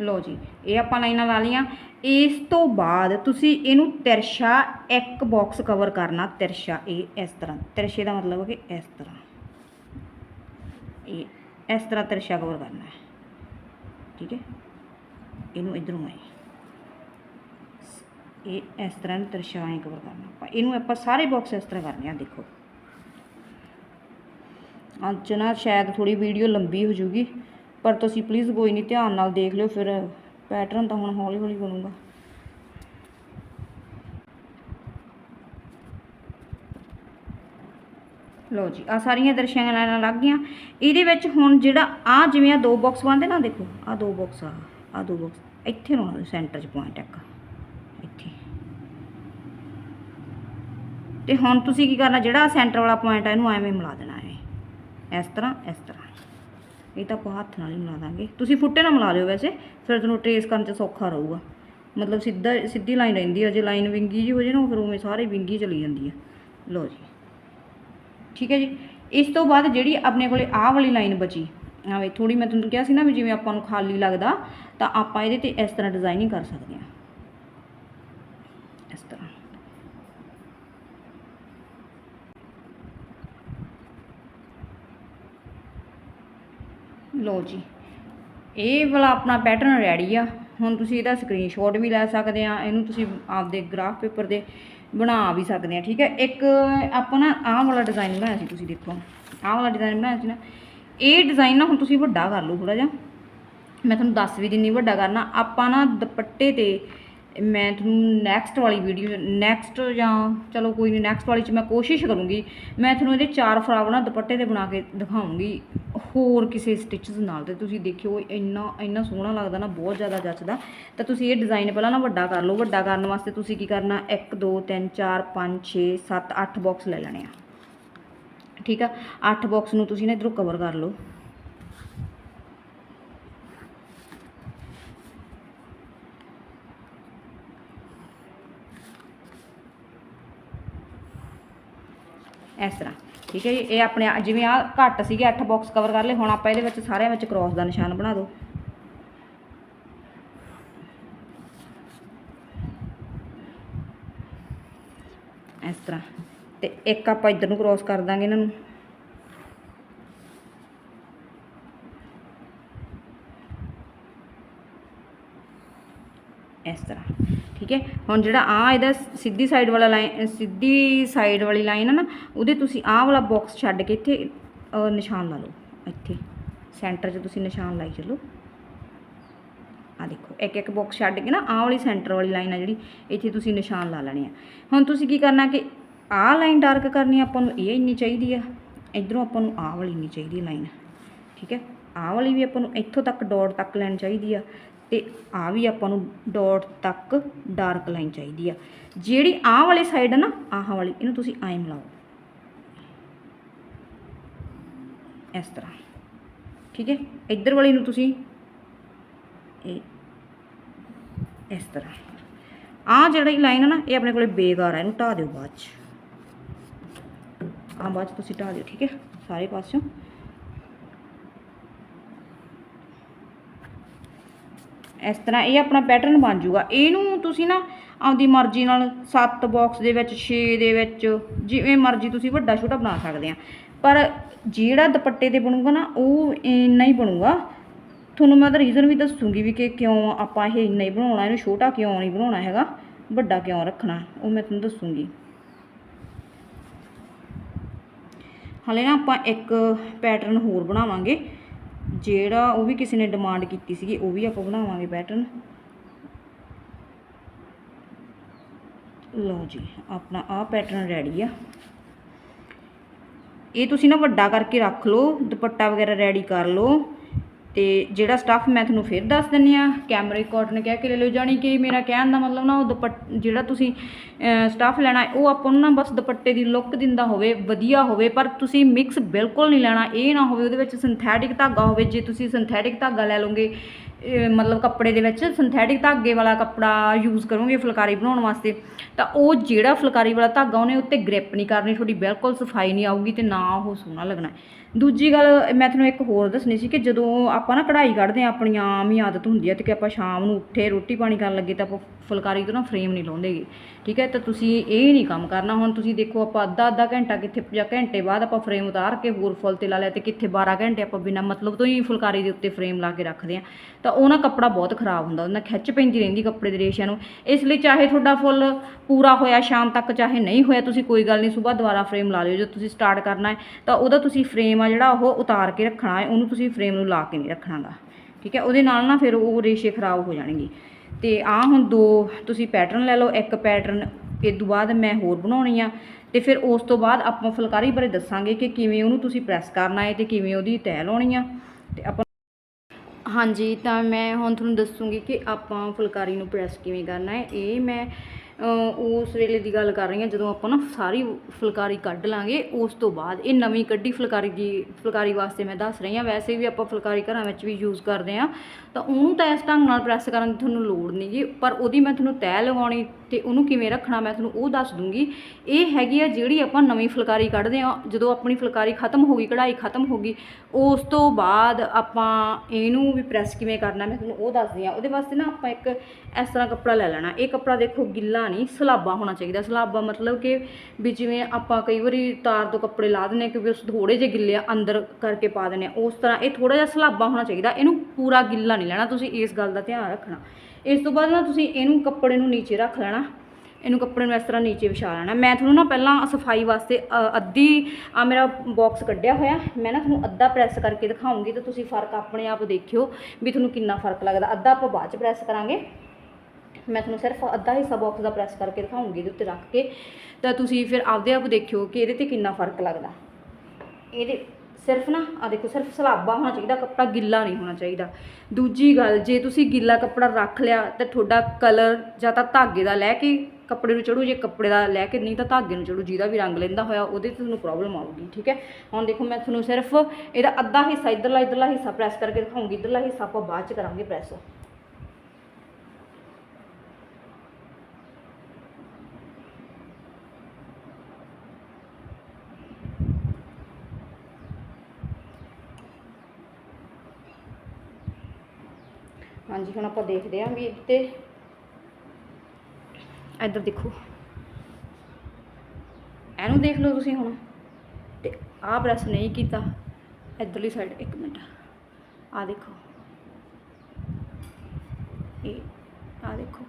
[SPEAKER 1] ਲੋ ਜੀ, ਇਹ ਆਪਾਂ ਲਾਈਨਾਂ ਲਾ ਲਈਆਂ। ਇਸ ਤੋਂ ਬਾਅਦ ਤੁਸੀਂ ਇਹਨੂੰ ਤਿਰਛਾ ਇੱਕ ਬਾਕਸ ਕਵਰ ਕਰਨਾ ਤਿਰਛਾ ਇਹ ਇਸ ਤਰ੍ਹਾਂ। ਤਿਰਛੇ ਦਾ ਮਤਲਬ ਹੈ ਕਿ ਇਸ ਤਰ੍ਹਾਂ। ਇਹ ਇਸ ਤਰ੍ਹਾਂ ਤਿਰਛਾ ਕਵਰ ਕਰਨਾ ਹੈ। ਠੀਕ ਹੈ? ਇਹਨੂੰ ਇਧਰੋਂ ਆਏ। ਇਹ ਇਸ ਤਰ੍ਹਾਂ ਤਿਰਛਾ ਐਂ ਕਵਰ ਕਰਨਾ। ਆਪਾਂ ਇਹਨੂੰ ਆਪਾਂ ਸਾਰੇ ਬਾਕਸ ਇਸ ਤਰ੍ਹਾਂ ਕਰਨੇ ਆ, ਦੇਖੋ। ਅੱਜ ਨਾ ਸ਼ਾਇਦ ਥੋੜੀ ਵੀਡੀਓ ਲੰਬੀ ਹੋ ਜੂਗੀ ਪਰ ਤੁਸੀਂ ਪਲੀਜ਼ ਕੋਈ ਨਹੀਂ ਧਿਆਨ ਨਾਲ ਦੇਖ ਲਿਓ, ਫਿਰ ਪੈਟਰਨ ਤਾਂ ਹੁਣ ਹੌਲੀ ਹੌਲੀ ਬਣੂਗਾ। ਲਓ ਜੀ ਆ ਸਾਰੀਆਂ ਦਰਸ਼ਾਈਆਂ ਲਾਈਨਾਂ ਲੱਗ ਗਈਆਂ। ਇਹਦੇ ਵਿੱਚ ਹੁਣ ਜਿਹੜਾ ਆ ਜਿਵੇਂ ਆ ਦੋ ਬਾਕਸ ਬਣਦੇ ਨਾ, ਦੇਖੋ ਆ ਦੋ ਬਾਕਸ ਆ ਆ ਦੋ ਬਾਕਸ ਇੱਥੇ ਲਾਉਣਾ ਸੈਂਟਰ 'ਚ ਪੁਆਇੰਟ ਇੱਕ, ਇੱਥੇ। ਤੇ ਹੁਣ ਤੁਸੀਂ ਕੀ ਕਰਨਾ, ਜਿਹੜਾ ਸੈਂਟਰ ਵਾਲਾ ਪੁਆਇੰਟ ਆ, ਇਹਨੂੰ ਐਵੇਂ ਮਿਲਾ ਦੇਣਾ ਹੈ ਇਸ ਤਰ੍ਹਾਂ ਇਸ ਤਰ੍ਹਾਂ। ਇਹ ਤਾਂ ਆਪਾਂ ਹੱਥ ਨਾਲ ਹੀ ਮਿਲਾ ਦਾਂਗੇ। ਤੁਸੀਂ ਫੁੱਟੇ ਨਾਲ ਮਿਲਾ ਲਿਓ ਵੈਸੇ, ਫਿਰ ਤੁਹਾਨੂੰ ਟਰੇਸ ਕਰਨ 'ਚ ਸੌਖਾ ਰਹੂਗਾ। ਮਤਲਬ ਸਿੱਧਾ, ਸਿੱਧੀ ਲਾਈਨ ਰਹਿੰਦੀ ਹੈ ਜੇ ਲਾਈਨ ਵਿੰਗੀ ਜੀ ਹੋ ਜੇ ਨਾ ਫਿਰ ਉਵੇਂ ਸਾਰੇ ਵਿੰਗੀ ਚਲੀ ਜਾਂਦੀ ਹੈ ਲਓ ਜੀ। ਠੀਕ ਹੈ ਜੀ? ਇਸ ਤੋਂ ਬਾਅਦ ਜਿਹੜੀ ਆਪਣੇ ਕੋਲੇ ਆਹ ਵਾਲੀ ਲਾਈਨ ਬਚੀ ਹਾਂ ਆਵੇ ਥੋੜੀ ਮੈਂ ਤੁਹਾਨੂੰ ਕਿਹਾ ਸੀ ਨਾ ਵੀ ਜਿਵੇਂ ਆਪਾਂ ਨੂੰ ਖਾਲੀ ਲੱਗਦਾ, ਤਾਂ ਆਪਾਂ ਇਹਦੇ ਤੇ ਇਸ ਤਰ੍ਹਾਂ ਡਿਜ਼ਾਈਨਿੰਗ ਕਰ ਸਕਦੇ ਹਾਂ। ਇਸ ਤਰ੍ਹਾਂ। ਲਓ ਜੀ, ਇਹ ਵਾਲਾ ਆਪਣਾ ਪੈਟਰਨ ਰੈਡੀ ਆ। ਹੁਣ ਤੁਸੀਂ ਇਹਦਾ ਸਕਰੀਨਸ਼ਾਟ ਵੀ ਲੈ ਸਕਦੇ ਆ, ਇਹਨੂੰ ਤੁਸੀਂ ਆਪਦੇ ਗ੍ਰਾਫ ਪੇਪਰ ਦੇ ਬਣਾ ਵੀ ਸਕਦੇ ਆ ਠੀਕ ਹੈ? ਇੱਕ ਆਪਾਂ ਨਾ ਆਹ ਵਾਲਾ ਡਿਜ਼ਾਈਨ ਬਣਾਇਆ ਸੀ ਤੁਸੀਂ ਦੇਖੋ। ਆਹ ਵਾਲਾ ਡਿਜ਼ਾਈਨ ਬਣਾਇਆ ਸੀ ਨਾ। ਇਹ ਡਿਜ਼ਾਈਨ ਨਾ ਹੁਣ ਤੁਸੀਂ ਵੱਡਾ ਕਰ ਲਓ ਥੋੜਾ ਜਿਹਾ। ਮੈਂ ਤੁਹਾਨੂੰ ਦੱਸ ਵੀ ਦਿੰਨੀ, ਵੱਡਾ ਕਰਨਾ। ਆਪਾਂ ਨਾ ਦੁਪੱਟੇ ਤੇ ਮੈਂ ਤੁਹਾਨੂੰ ਨੈਕਸਟ ਵਾਲੀ ਵੀਡੀਓ ਨੈਕਸਟ ਜਾਂ ਚਲੋ ਕੋਈ ਨਹੀਂ ਨੈਕਸਟ ਵਾਲੀ ਚ ਮੈਂ ਕੋਸ਼ਿਸ਼ ਕਰੂੰਗੀ। ਮੈਂ ਤੁਹਾਨੂੰ ਇਹਦੇ ਚਾਰ ਫਰਾਕ ਨਾ ਦੁਪੱਟੇ ਤੇ ਬਣਾ ਕੇ ਦਿਖਾਉਂਗੀ। ਹੋਰ ਕਿਸੇ ਸਟਿਚਸ ਨਾਲ ਤੇ ਤੁਸੀਂ ਦੇਖਿਓ, ਇੰਨਾ ਇੰਨਾ ਸੋਹਣਾ ਲੱਗਦਾ ਨਾ, ਬਹੁਤ ਜ਼ਿਆਦਾ ਜੱਚਦਾ। ਤਾਂ ਤੁਸੀਂ ਇਹ ਡਿਜ਼ਾਈਨ ਪਹਿਲਾਂ ਨਾ ਵੱਡਾ ਕਰ ਲਓ। ਵੱਡਾ ਕਰਨ ਵਾਸਤੇ ਤੁਸੀਂ ਕੀ ਕਰਨਾ 1 2 3 4 5 6 7 8 ਬਾਕਸ ਲੈ ਲੈਣੇ ਆ। ਠੀਕ ਆ? 8 ਬਾਕਸ ਨੂੰ ਤੁਸੀਂ ਨਾ ਇਧਰੋਂ ਕਵਰ ਕਰ ਲਓ। ਇਸ ਤਰ੍ਹਾਂ। ਠੀਕ ਹੈ ਜੀ, ਇਹ ਆਪਣੇ ਜਿਵੇਂ ਆ ਘੱਟ ਸੀਗੇ 8 ਬਾਕਸ ਕਵਰ ਕਰ ਲਏ, ਹੁਣ ਆਪਾਂ ਇਹਦੇ ਵਿੱਚ ਸਾਰਿਆਂ ਵਿੱਚ ਕ੍ਰਾਸ ਦਾ ਨਿਸ਼ਾਨ ਬਣਾ ਦਿਓ। ਇਸ ਤਰ੍ਹਾਂ। ਤੇ ਇੱਕ ਆਪਾਂ ਇੱਧਰ ਨੂੰ ਕ੍ਰਾਸ ਕਰ ਦਾਂਗੇ ਇਹਨਾਂ ਨੂੰ ਇਸ ਤਰ੍ਹਾਂ ਠੀਕ ਹੈ? ਹੁਣ ਜਿਹੜਾ ਆ ਇਹਦਾ ਸਿੱਧੀ ਸਾਈਡ ਵਾਲਾ ਲਾਈਨ ਸਿੱਧੀ ਸਾਈਡ ਵਾਲੀ ਲਾਈਨ ਹੈ ਨਾ, ਉਹਦੇ ਤੁਸੀਂ ਆਹ ਵਾਲਾ ਬਾਕਸ ਛੱਡ ਕੇ ਇੱਥੇ ਨਿਸ਼ਾਨ ਲਾ ਲਓ, ਇੱਥੇ। ਸੈਂਟਰ 'ਚ ਤੁਸੀਂ ਨਿਸ਼ਾਨ ਲਾਈ ਚੱਲੋ। ਆ ਦੇਖੋ, ਇੱਕ ਇੱਕ ਬਾਕਸ ਛੱਡ ਕੇ ਨਾ, ਆਹ ਵਾਲੀ ਸੈਂਟਰ ਵਾਲੀ ਲਾਈਨ ਆ ਜਿਹੜੀ, ਇੱਥੇ ਤੁਸੀਂ ਨਿਸ਼ਾਨ ਲਾ ਲੈਣੇ ਆ। ਹੁਣ ਤੁਸੀਂ ਕੀ ਕਰਨਾ ਕਿ ਆਹ ਲਾਈਨ ਡਾਰਕ ਕਰਨੀ ਆਪਾਂ ਨੂੰ ਇਹ ਇੰਨੀ ਚਾਹੀਦੀ ਆ। ਇਧਰੋਂ ਆਪਾਂ ਨੂੰ ਆਹ ਵਾਲੀ ਇੰਨੀ ਚਾਹੀਦੀ ਲਾਈਨ ਠੀਕ ਹੈ? ਆਹ ਵਾਲੀ ਵੀ ਆਪਾਂ ਨੂੰ ਇੱਥੋਂ ਤੱਕ ਡਾਟ ਤੱਕ ਲੈਣੀ ਚਾਹੀਦੀ ਆ। ਤੇ ਆਹ ਵੀ ਆਪਾਂ ਨੂੰ ਡਾਟ ਤੱਕ ਡਾਰਕ ਲਾਈਨ ਚਾਹੀਦੀ ਆ। ਜਿਹੜੀ ਆਹ ਵਾਲੀ ਸਾਈਡ ਹੈ ਨਾ, ਆਹ ਵਾਲੀ, ਇਹਨੂੰ ਤੁਸੀਂ ਐਂ ਮਿਲਾਓ। ਇਸ ਤਰ੍ਹਾਂ। ਠੀਕ ਹੈ? ਇੱਧਰ ਵਾਲੀ ਨੂੰ ਤੁਸੀਂ ਇਹ ਇਸ ਤਰ੍ਹਾਂ। ਆਹ ਜਿਹੜੀ ਲਾਈਨ ਹੈ ਨਾ, ਇਹ ਆਪਣੇ ਕੋਲੇ ਬੇਕਾਰ ਹੈ ਇਹਨੂੰ ਢਾ ਦਿਓ ਬਾਅਦ ਚ। ਆਹ ਬਾਅਦ ਚ ਤੁਸੀਂ ਢਾ ਦਿਓ, ਠੀਕ ਹੈ? ਸਾਰੇ ਪਾਸਿਓਂ। ਇਸ ਤਰ੍ਹਾਂ ਇਹ ਆਪਣਾ ਪੈਟਰਨ ਬਣ ਜਾਊਗਾ। ਇਹਨੂੰ ਤੁਸੀਂ ਨਾ ਆਪਦੀ ਮਰਜ਼ੀ ਨਾਲ 7 ਬਾਕਸ ਦੇ ਵਿੱਚ 6 ਦੇ ਵਿੱਚ, ਜਿਵੇਂ ਮਰਜ਼ੀ ਤੁਸੀਂ ਵੱਡਾ ਛੋਟਾ ਬਣਾ ਸਕਦੇ ਆ। ਪਰ ਜਿਹੜਾ ਦੁਪੱਟੇ ਤੇ ਬਣੂਗਾ ਨਾ, ਉਹ ਇੰਨਾ ਹੀ ਬਣੂਗਾ। ਤੁਹਾਨੂੰ ਮੈਂ ਉਹਦਾ ਰੀਜ਼ਨ ਵੀ ਦੱਸੂਗੀ ਵੀ ਕਿ ਕਿਉਂ ਆਪਾਂ ਇਹ ਇੰਨਾ ਹੀ ਬਣਾਉਣਾ, ਇਹਨੂੰ ਛੋਟਾ ਕਿਉਂ ਨਹੀਂ ਬਣਾਉਣਾ ਹੈਗਾ, ਵੱਡਾ ਕਿਉਂ ਰੱਖਣਾ, ਉਹ ਮੈਂ ਤੁਹਾਨੂੰ ਦੱਸੂਗੀ। ਹਾਲੇ ਨਾ ਆਪਾਂ ਇੱਕ ਪੈਟਰਨ ਹੋਰ ਬਣਾਵਾਂਗੇ। ਜਿਹੜਾ ਉਹ ਵੀ ਕਿਸੇ ਨੇ ਡਿਮਾਂਡ ਕੀਤੀ ਸੀਗੀ, ਉਹ ਵੀ ਆਪਾਂ ਬਣਾਵਾਂਗੇ ਪੈਟਰਨ ਲਓ ਜੀ, ਆਪਣਾ ਆਹ ਪੈਟਰਨ ਰੈਡੀ ਆ। ਇਹ ਤੁਸੀਂ ਨਾ ਵੱਡਾ ਕਰਕੇ ਰੱਖ ਲਓ, ਦੁਪੱਟਾ ਵਗੈਰਾ ਰੈਡੀ ਕਰ ਲਓ। ਤੇ ਜਿਹੜਾ ਸਟੱਫ ਮੈਂ ਤੁਹਾਨੂੰ ਫਿਰ ਦੱਸ ਦਿੰਨੀ ਆ ਕੈਮਰੇ ਕਾਟਨ ਕਹਿ ਕੇ ਲੈ ਲਓ, ਜਾਣੀ ਕਿ ਮੇਰਾ ਕਹਿਣ ਦਾ ਮਤਲਬ ਨਾ ਉਹ ਦੁਪੱਟ, ਜਿਹੜਾ ਤੁਸੀਂ ਸਟੱਫ ਲੈਣਾ ਉਹ ਆਪਾਂ ਨੂੰ ਨਾ ਬਸ ਦੁਪੱਟੇ ਦੀ ਲੁੱਕ ਦਿੰਦਾ ਹੋਵੇ, ਵਧੀਆ ਹੋਵੇ, ਪਰ ਤੁਸੀਂ ਮਿਕਸ ਬਿਲਕੁਲ ਨਹੀਂ ਲੈਣਾ, ਇਹ ਨਾ ਹੋਵੇ ਉਹਦੇ ਵਿੱਚ ਸਿੰਥੈਟਿਕ ਧਾਗਾ ਹੋਵੇ, ਜੇ ਤੁਸੀਂ ਸਿੰਥੈਟਿਕ ਧਾਗਾ ਲੈ ਲਓਗੇ ਮਤਲਬ ਕੱਪੜੇ ਦੇ ਵਿੱਚ ਸਿੰਥੈਟਿਕ ਧਾਗੇ ਵਾਲਾ ਕੱਪੜਾ ਯੂਜ਼ ਕਰੋਗੇ ਫੁਲਕਾਰੀ ਬਣਾਉਣ ਵਾਸਤੇ, ਤਾਂ ਉਹ ਜਿਹੜਾ ਫੁਲਕਾਰੀ ਵਾਲਾ ਧਾਗਾ, ਉਹਨੇ ਉੱਤੇ ਗ੍ਰਿਪ ਨਹੀਂ ਕਰਨੀ, ਤੁਹਾਡੀ ਬਿਲਕੁਲ ਸਫ਼ਾਈ ਨਹੀਂ ਆਊਗੀ ਤੇ ਨਾ ਉਹ ਸੋਹਣਾ ਲੱਗਣਾ ਦੂਜੀ ਗੱਲ, ਮੈਂ ਤੁਹਾਨੂੰ ਇੱਕ ਹੋਰ ਦੱਸਣੀ ਸੀ ਕਿ ਜਦੋਂ ਆਪਾਂ ਨਾ ਕਢਾਈ ਕੱਢਦੇ ਆ ਆਪਣੀ ਆਮ ਹੀ ਆਦਤ ਹੁੰਦੀ ਹੈ ਤੇ ਕਿ ਆਪਾਂ ਸ਼ਾਮ ਨੂੰ ਉੱਠੇ, ਰੋਟੀ ਪਾਣੀ ਕਰਨ ਲੱਗੇ ਤਾਂ ਆਪਾਂ ਫੁਲਕਾਰੀ ਤੋਂ ਨਾ ਫਰੇਮ ਨਹੀਂ ਲਾਉਂਦੇਗੇ ਠੀਕ ਹੈ, ਤਾਂ ਤੁਸੀਂ ਇਹ ਨਹੀਂ ਕੰਮ ਕਰਨਾ। ਹੁਣ ਤੁਸੀਂ ਦੇਖੋ, ਆਪਾਂ ਅੱਧਾ ਅੱਧਾ ਘੰਟਾ ਕਿੱਥੇ, ਜਾਂ ਘੰਟੇ ਬਾਅਦ ਆਪਾਂ ਫਰੇਮ ਉਤਾਰ ਕੇ ਹੋਰ ਫੁੱਲ ਤੇ ਲਾ ਲਿਆ ਤੇ ਕਿੱਥੇ 12 ਘੰਟੇ ਆਪਾਂ ਬਿਨਾਂ ਮਤਲਬ ਤੋਂ ਹੀ ਫੁਲਕਾਰੀ ਦੇ ਉੱਤੇ ਫਰੇਮ ਲਾ ਕੇ ਰੱਖਦੇ ਆ ਤਾਂ ਉਹ ਨਾ ਕੱਪੜਾ ਬਹੁਤ ਖਰਾਬ ਹੁੰਦਾ, ਉਹਦੇ ਨਾਲ ਖਿੱਚ ਪੈਂਦੀ ਰਹਿੰਦੀ ਕੱਪੜੇ ਦੇ ਰੇਸ਼ਿਆਂ ਨੂੰ। ਇਸ ਲਈ ਚਾਹੇ ਤੁਹਾਡਾ ਫੁੱਲ ਪੂਰਾ ਹੋਇਆ, ਸ਼ਾਮ ਤੱਕ ਚਾਹੇ ਨਹੀਂ ਹੋਇਆ, ਤੁਸੀਂ ਕੋਈ ਗੱਲ ਨਹੀਂ, ਸਵੇਰ ਦੁਬਾਰਾ ਫਰੇਮ ਲਾ ਲਿਓ। ਜਦੋਂ ਤੁਸੀਂ ਸਟਾਰਟ ਕਰਨਾ ਹੈ, ਤਾਂ ਉਹਦਾ ਤੁਸੀਂ ਫਰੇਮ ਆ ਜਿਹੜਾ ਉਹ ਉਤਾਰ ਕੇ ਰੱਖਣਾ ਹੈ, ਉਹਨੂੰ ਤੁਸੀਂ ਫਰੇਮ ਨੂੰ ਲਾ ਕੇ ਨਹੀਂ ਰੱਖਣਾਗਾ। ਠੀਕ ਹੈ? ਉਹਦੇ ਨਾਲ ਨਾ ਫਿਰ ਉਹ ਰੇਸ਼ੇ ਖਰਾਬ ਹੋ ਜਾਣਗੇ। ਤੇ ਆ ਹੁਣ ਦੋ, ਤੁਸੀਂ ਪੈਟਰਨ ਲੈ ਲਓ, ਇੱਕ ਪੈਟਰਨ ਇਹ ਤੋਂ ਬਾਅਦ ਮੈਂ ਹੋਰ ਬਣਾਉਣੀ ਆ, ਤੇ ਫਿਰ ਉਸ ਤੋਂ ਬਾਅਦ ਆਪਾਂ ਫੁਲਕਾਰੀ ਬਾਰੇ ਦੱਸਾਂਗੇ ਕਿ ਕਿਵੇਂ ਉਹਨੂੰ ਤੁਸੀਂ ਪ੍ਰੈਸ ਕਰਨਾ ਹੈ ਤੇ ਕਿਵੇਂ ਉਹਦੀ ਤੈਅ ਲਾਉਣੀ ਆ। ਤੇ ਆਪਾਂ ਹਾਂਜੀ, ਤਾਂ ਮੈਂ ਹੁਣ ਤੁਹਾਨੂੰ ਦੱਸੂਗੀ ਕਿ ਆਪਾਂ ਫੁਲਕਾਰੀ ਨੂੰ ਪ੍ਰੈਸ ਕਿਵੇਂ ਕਰਨਾ ਹੈ। ਇਹ ਮੈਂ ਉਸ ਵੇਲੇ ਦੀ ਗੱਲ ਕਰ ਰਹੀ ਹਾਂ ਜਦੋਂ ਆਪਾਂ ਨਾ ਸਾਰੀ ਫੁਲਕਾਰੀ ਕੱਢ ਲਾਂਗੇ, ਉਸ ਤੋਂ ਬਾਅਦ ਇਹ ਨਵੀਂ ਕੱਢੀ ਫੁਲਕਾਰੀ ਦੀ ਫੁਲਕਾਰੀ ਵਾਸਤੇ ਮੈਂ ਦੱਸ ਰਹੀ ਹਾਂ। ਵੈਸੇ ਵੀ ਆਪਾਂ ਫੁਲਕਾਰੀ ਘਰਾਂ ਵਿੱਚ ਵੀ ਯੂਜ਼ ਕਰਦੇ ਹਾਂ। ਤਾਂ ਉਹਨੂੰ ਤਾਂ ਇਸ ਢੰਗ ਨਾਲ ਪ੍ਰੈਸ ਕਰਨ ਦੀ ਤੁਹਾਨੂੰ ਲੋੜ ਨਹੀਂ ਜੀ ਪਰ ਉਹਦੀ ਮੈਂ ਤੁਹਾਨੂੰ ਤੈਅ ਲਗਾਉਣੀ ਤੇ ਉਹਨੂੰ ਕਿਵੇਂ ਰੱਖਣਾ ਮੈਂ ਤੁਹਾਨੂੰ ਉਹ ਦੱਸ ਦੂੰਗੀ। ਇਹ ਹੈਗੀ ਆ ਜਿਹੜੀ ਆਪਾਂ ਨਵੀਂ ਫੁਲਕਾਰੀ ਕੱਢਦੇ ਆ ਜਦੋਂ ਆਪਣੀ ਫੁਲਕਾਰੀ ਖਤਮ ਹੋ ਗਈ, ਕਢਾਈ ਖਤਮ ਹੋ ਗਈ, ਉਸ ਤੋਂ ਬਾਅਦ ਆਪਾਂ ਇਹਨੂੰ ਵੀ ਪ੍ਰੈਸ ਕਿਵੇਂ ਕਰਨਾ ਮੈਂ ਤੁਹਾਨੂੰ ਉਹ ਦੱਸਦੀ ਆ ਉਹਦੇ ਵਾਸਤੇ ਨਾ ਆਪਾਂ ਇੱਕ ਇਸ ਤਰ੍ਹਾਂ ਕੱਪੜਾ ਲੈ ਲੈਣਾ। ਇਹ ਕੱਪੜਾ ਦੇਖੋ ਗਿੱਲਾ ਨਹੀਂ, ਸਲਾਬਾ ਹੋਣਾ ਚਾਹੀਦਾ। ਸਲਾਬਾ ਮਤਲਬ ਕਿ ਵੀ ਜਿਵੇਂ ਆਪਾਂ ਕਈ ਵਾਰੀ ਤਾਰ ਤੋਂ ਕੱਪੜੇ ਲਾ ਦਿੰਦੇ ਹਾਂ ਕਿਉਂਕਿ ਉਸ ਥੋੜੇ ਜਿਹੇ ਗਿੱਲੇ ਆ, ਅੰਦਰ ਕਰਕੇ ਪਾ ਦਿੰਦੇ ਆ ਉਸ ਤਰ੍ਹਾਂ ਇਹ ਥੋੜਾ ਜਿਹਾ ਸਲਾਬਾ ਹੋਣਾ ਚਾਹੀਦਾ। ਇਹਨੂੰ ਪੂਰਾ ਗਿੱਲਾ ਨਹੀਂ ਲੈਣਾ, ਤੁਸੀਂ ਇਸ ਗੱਲ ਦਾ ਧਿਆਨ ਰੱਖਣਾ। ਇਸ ਤੋਂ ਬਾਅਦ ਨਾ ਤੁਸੀਂ ਇਹਨੂੰ ਕੱਪੜੇ ਨੂੰ ਨੀਚੇ ਰੱਖ ਲੈਣਾ, ਇਹਨੂੰ ਕੱਪੜੇ ਨੂੰ ਇਸ ਤਰ੍ਹਾਂ ਨੀਚੇ ਵਿਛਾ ਲੈਣਾ। ਮੈਂ ਤੁਹਾਨੂੰ ਨਾ ਪਹਿਲਾਂ ਸਫ਼ਾਈ ਵਾਸਤੇ ਅੱਧੀ ਆ ਮੇਰਾ ਬਾਕਸ ਕੱਢਿਆ ਹੋਇਆ। ਮੈਂ ਨਾ ਤੁਹਾਨੂੰ ਅੱਧਾ ਪ੍ਰੈਸ ਕਰਕੇ ਦਿਖਾਉਂਗੀ ਤਾਂ ਤੁਸੀਂ ਫ਼ਰਕ ਆਪਣੇ ਆਪ ਦੇਖਿਓ ਵੀ ਤੁਹਾਨੂੰ ਕਿੰਨਾ ਫ਼ਰਕ ਲੱਗਦਾ। ਅੱਧਾ ਆਪਾਂ ਬਾਅਦ ਚ ਪ੍ਰੈਸ ਕਰਾਂਗੇ। ਮੈਂ ਤੁਹਾਨੂੰ ਸਿਰਫ ਅੱਧਾ ਹਿੱਸਾ ਬਾਕਸ ਦਾ ਪ੍ਰੈਸ ਕਰਕੇ ਦਿਖਾਉਂਗੀ ਇਹਦੇ ਉੱਤੇ ਰੱਖ ਕੇ। ਤਾਂ ਤੁਸੀਂ ਫਿਰ ਆਪਦੇ ਆਪ ਦੇਖਿਓ ਕਿ ਇਹਦੇ ਤੇ ਕਿੰਨਾ ਫ਼ਰਕ ਲੱਗਦਾ। ਇਹਦੇ ਸਿਰਫ ਨਾ ਆ ਦੇਖੋ, ਸਿਰਫ ਸਲਾਬਾ ਹੋਣਾ ਚਾਹੀਦਾ, ਕੱਪੜਾ ਗਿੱਲਾ ਨਹੀਂ ਹੋਣਾ ਚਾਹੀਦਾ। ਦੂਜੀ ਗੱਲ, ਜੇ ਤੁਸੀਂ ਗਿੱਲਾ ਕੱਪੜਾ ਰੱਖ ਲਿਆ, ਤਾਂ ਤੁਹਾਡਾ ਕਲਰ ਜਾਂ ਤਾਂ ਧਾਗੇ ਦਾ ਲੈ ਕੇ ਕੱਪੜੇ ਨੂੰ ਚੜੂ ਜੇ ਕੱਪੜੇ ਦਾ ਲੈ ਕੇ ਨਹੀਂ, ਤਾਂ ਧਾਗੇ ਨੂੰ ਚੜੂ ਜਿਹਦਾ ਵੀ ਰੰਗ ਲੈਂਦਾ ਹੋਇਆ, ਉਹਦੇ ਤੇ ਤੁਹਾਨੂੰ ਪ੍ਰੋਬਲਮ ਆਊਗੀ, ਠੀਕ ਹੈ? ਹੁਣ ਦੇਖੋ, ਮੈਂ ਤੁਹਾਨੂੰ ਸਿਰਫ ਇਹਦਾ ਅੱਧਾ ਹਿੱਸਾ, ਇਧਰਲਾ ਇਧਰਲਾ ਹਿੱਸਾ ਪ੍ਰੈਸ ਕਰਕੇ ਦਿਖਾਉਂਗੀ, ਇਧਰਲਾ ਹਿੱਸਾ ਆਪਾਂ ਬਾਅਦ ਚ ਕਰਾਂਗੇ ਪ੍ਰੈਸ ਹਾਂਜੀ, ਹੁਣ ਆਪਾਂ ਦੇਖਦੇ ਹਾਂ ਵੀ ਇਹਦੇ ਇੱਧਰ ਦੇਖੋ। ਇਹਨੂੰ ਦੇਖ ਲਓ ਤੁਸੀਂ ਹੁਣ। ਤੇ ਆਹ ਪ੍ਰੈਸ ਨਹੀਂ ਕੀਤਾ। ਇੱਧਰਲੀ ਸਾਈਡ ਇੱਕ ਮਿੰਟ। ਆਹ ਦੇਖੋ। ਇਹ, ਆਹ ਦੇਖੋ।